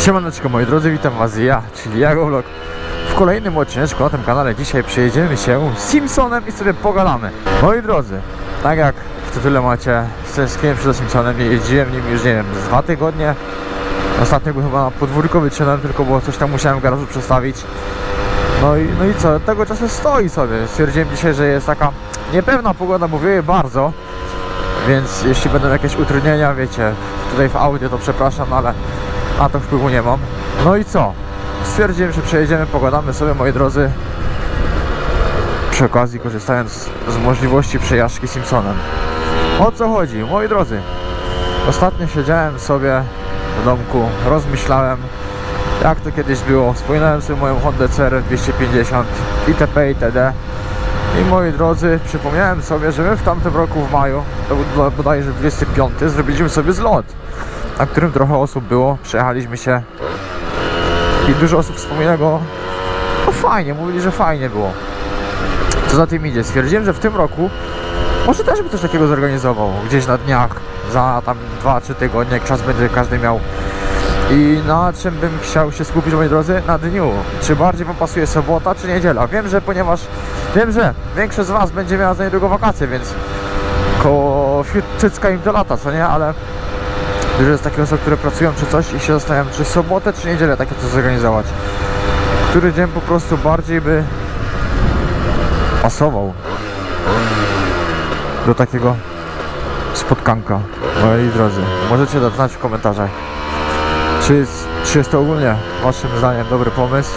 Siemaneczko moi drodzy, witam was ja, czyli Jagovlog W kolejnym odcineczku na tym kanale dzisiaj przyjedziemy się z Simpsonem i sobie pogadamy. Moi drodzy, tak jak w tytule macie, stęskniłem się za Simpsonem, jeździłem nim już nie wiem, z dwa tygodnie. Ostatnio był chyba na podwórko wytrzymałem, tylko bo coś tam musiałem w garażu przestawić. No i, no i co, tego czasu stoi sobie. Stwierdziłem dzisiaj, że jest taka niepewna pogoda, bo wieje bardzo Więc jeśli będą jakieś utrudnienia, wiecie, tutaj w audio to przepraszam, ale na to wpływu nie mam. No i co? Stwierdziłem, że przejedziemy, pogadamy sobie, moi drodzy. Przy okazji, korzystając z możliwości przejażdżki Simpsonem. O co chodzi, moi drodzy? Ostatnio siedziałem sobie w domku, rozmyślałem, jak to kiedyś było. Wspominałem sobie moją Honda CR 250 itp. itd. I moi drodzy, przypomniałem sobie, że my w tamtym roku w maju, to był bodajże 25, zrobiliśmy sobie zlot na którym trochę osób było. Przejechaliśmy się i dużo osób wspomina go. No fajnie, mówili, że fajnie było. Co za tym idzie? Stwierdziłem, że w tym roku może też by coś takiego zorganizował. Gdzieś na dniach, za tam 2-3 tygodnie, jak czas będzie każdy miał. I na czym bym chciał się skupić, moi drodzy? Na dniu. Czy bardziej Wam pasuje sobota, czy niedziela? Wiem, że ponieważ wiem, że większość z Was będzie miała za niedługo wakacje, więc koło cycka im to lata, co nie? Ale Dużo jest takich osób, które pracują czy coś i się zastanawiam, czy sobotę, czy niedzielę takie coś zorganizować. Który dzień po prostu bardziej by pasował do takiego spotkanka. Moi drodzy, możecie dać znać w komentarzach, czy jest, czy jest to ogólnie waszym zdaniem dobry pomysł.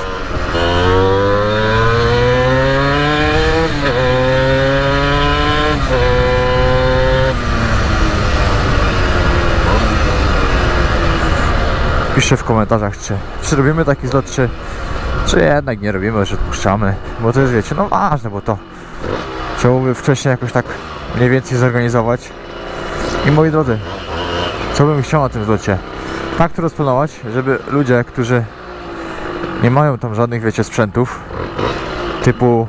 Piszcie w komentarzach, czy, czy robimy taki zlot, czy, czy jednak nie robimy, że odpuszczamy. Bo to jest, wiecie, no ważne, bo to trzeba by wcześniej jakoś tak mniej więcej zorganizować. I moi drodzy, co bym chciał na tym zlocie? Tak to rozplanować, żeby ludzie, którzy nie mają tam żadnych, wiecie, sprzętów, typu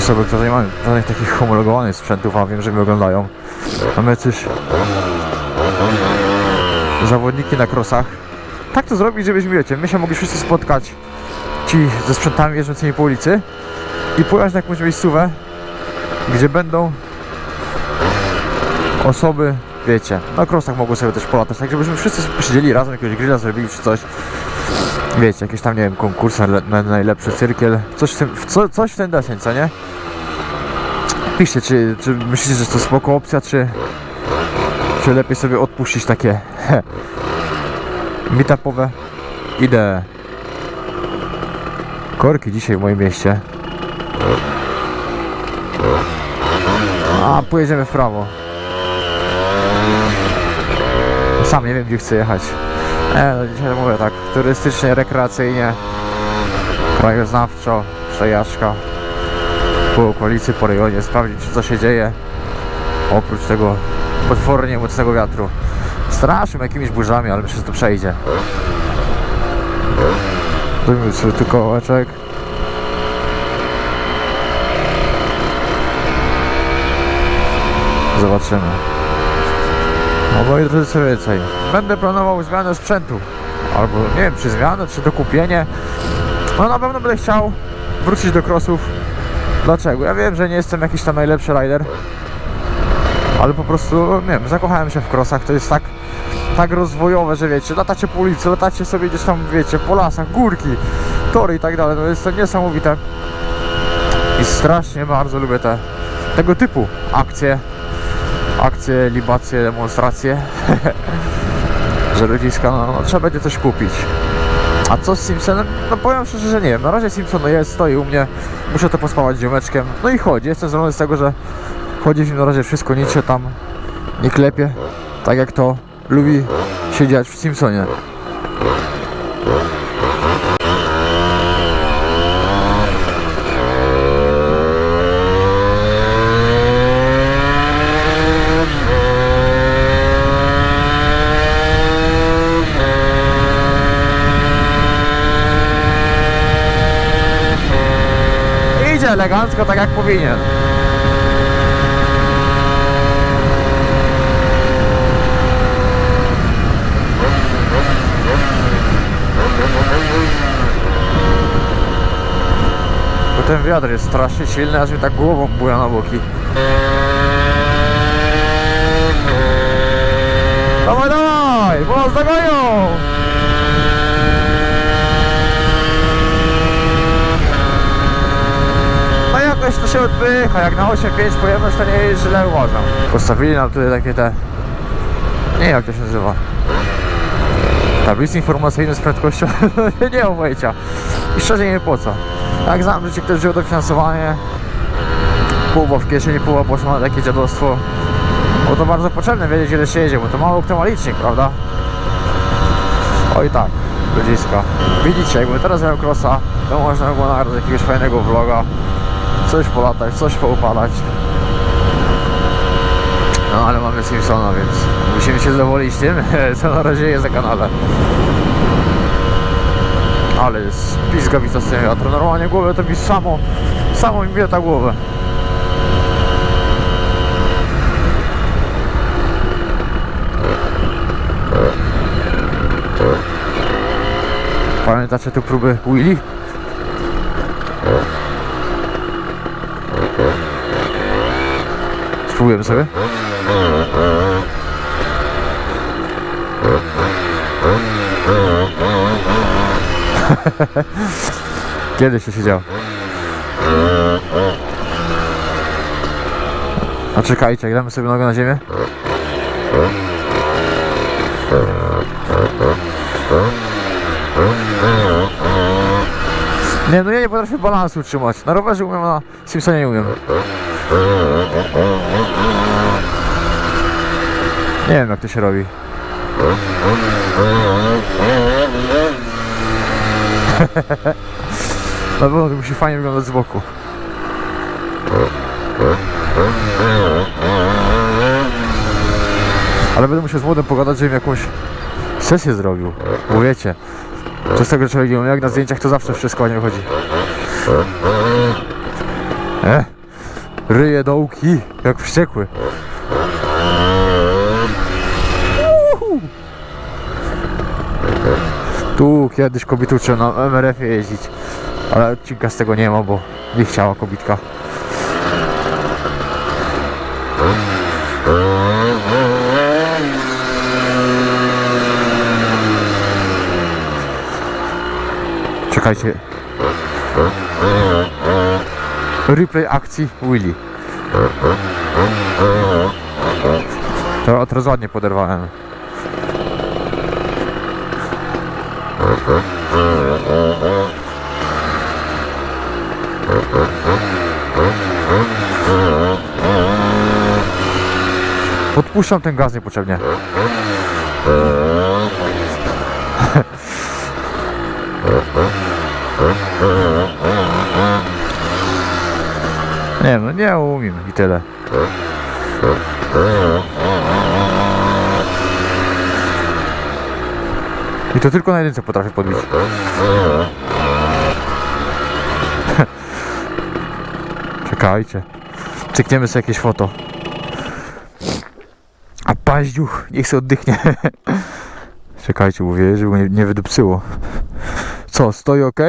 osoby, które nie mają żadnych takich homologowanych sprzętów, a wiem, że mnie oglądają. Mamy coś zawodniki na krosach. Tak to zrobić, żebyśmy, wiecie, my się mogli wszyscy spotkać ci ze sprzętami jeżdżącymi po ulicy i pojechać na jakąś miejscówę, gdzie będą osoby, wiecie, na krosach mogą sobie też polatać, tak żebyśmy wszyscy posiedzieli razem, jakiegoś grilla zrobili czy coś. Wiecie, jakieś tam, nie wiem, konkurs na, na najlepszy cyrkiel, coś w, tym, w co, coś w ten deseń, co nie? Piszcie, czy, czy myślicie, że to spoko opcja, czy, czy lepiej sobie odpuścić takie meetupowe idee. Korki dzisiaj w moim mieście. A, pojedziemy w prawo. Sam nie wiem, gdzie chcę jechać. E, no dzisiaj mówię tak, turystycznie, rekreacyjnie, krajoznawczo, przejażdżka po okolicy, po rejonie, sprawdzić co się dzieje oprócz tego potwornie mocnego wiatru. Strasznym jakimiś burzami, ale myślę, że to przejdzie. Zrobimy sobie tylko kołeczek. Zobaczymy. No moi drodzy, co więcej. Będę planował zmianę sprzętu. Albo nie wiem, czy zmianę, czy dokupienie. No na pewno będę chciał wrócić do crossów. Dlaczego? Ja wiem, że nie jestem jakiś tam najlepszy rider. Ale po prostu, nie wiem, zakochałem się w crossach. To jest tak, tak rozwojowe, że wiecie, latacie po ulicy, latacie sobie gdzieś tam, wiecie, po lasach, górki, tory i tak dalej. To jest to niesamowite. I strasznie bardzo lubię te tego typu akcje akcje, libacje, demonstracje że ludziska, no, no trzeba będzie coś kupić. A co z Simpsonem? No powiem szczerze, że nie wiem, na razie Simpson jest, stoi u mnie. Muszę to pospawać ziomeczkiem. No i chodzi, jestem zadowolony z tego, że chodzi w nim na razie wszystko, nic się tam nie klepie. Tak jak to lubi się dziać w Simpsonie elegancko, tak jak powinien. Bo ten wiatr jest strasznie silny, aż mi tak głową buja na boki. Dawaj, dawaj, bo nas! No jakoś to się odpycha, jak na 8.5 pojemność to nie jest źle uważam. Postawili nam tutaj takie te... Nie wiem jak to się nazywa. Tablice informacyjne z prędkością, nie mam pojęcia. I szczerze nie wiem po co. Jak znam życie, ktoś wziął dofinansowanie, połowa w kieszeni, połowa poszła na takie dziadostwo. Bo to bardzo potrzebne wiedzieć ile się jedzie, bo to mało kto ma licznik, prawda? Oj tak, ludziska. Widzicie, jakby teraz miał crossa, to można było nagrać jakiegoś fajnego vloga. Coś polatać, coś poupalać. No ale mamy Simpsona, więc musimy się zadowolić tym, co na razie jest na kanale. Ale jest pizgawica z tym wiatru. Normalnie głowę to mi samo, samo mi ta głowę. Pamiętacie tu próby Willy? Spróbujemy sobie. Kiedyś się działo. A czekajcie, damy sobie nogę na ziemię. Nie, no ja nie potrafię balansu utrzymać. Na rowerze umiem, na Simpsonie nie umiem. Nie wiem jak to się robi. Na pewno to musi fajnie wyglądać z boku. Ale będę musiał z młodym pogadać, żebym jakąś sesję zrobił. Bo wiecie, przez tego człowiek jak na zdjęciach to zawsze wszystko nie wychodzi. E? Ryje dołki, jak wściekły. Tu kiedyś uczyłem na MRF-ie jeździć, ale odcinka z tego nie ma, bo nie chciała kobitka. Czekajcie. Replay akcji Willy. To teraz ładnie poderwałem. Odpuszczam ten gaz niepotrzebnie. Nie no, nie umiem i tyle. I to tylko na jedynce potrafię podbić. Czekajcie. Cykniemy sobie jakieś foto. A paździuch, niech sobie oddychnie. Czekajcie, mówię, żeby nie, nie wydupcyło. Co, stoi ok?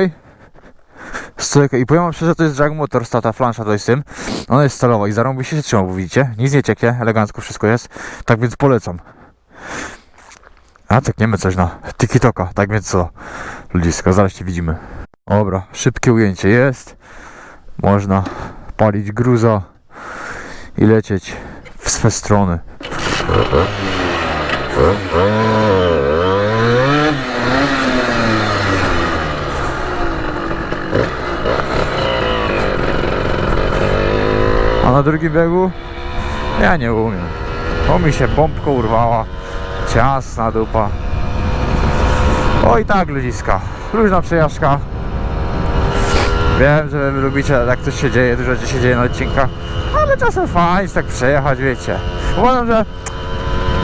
I powiem wam szczerze, to jest Jack Motors, ta, flansza to jest tym. Ona jest stalowa i zarąbi się trzyma, bo widzicie? Nic nie cieknie, elegancko wszystko jest. Tak więc polecam. A, cykniemy coś na TikToka, tak więc co? Ludziska, zaraz się widzimy. Dobra, szybkie ujęcie jest. Można palić gruza i lecieć w swe strony. A na drugim biegu? Ja nie umiem. Bo mi się bombka urwała. Ciasna dupa. Oj tak ludziska. Luźna przejażdżka. Wiem, że wy lubicie jak coś się dzieje, dużo się dzieje na odcinkach. Ale czasem fajnie tak przejechać, wiecie. Uważam, że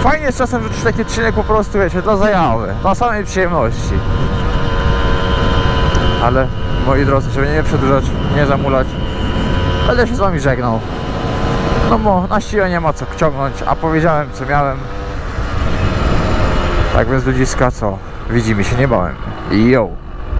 fajnie jest czasem wrzucić taki odcinek po prostu, wiecie, dla zajawy, dla samej przyjemności. Ale moi drodzy, żeby nie przedłużać, nie zamulać, będę się z wami żegnał. No bo na siłę nie ma co ciągnąć, a powiedziałem co miałem. Tak więc ludziska co? Widzimy się niebawem. Yo!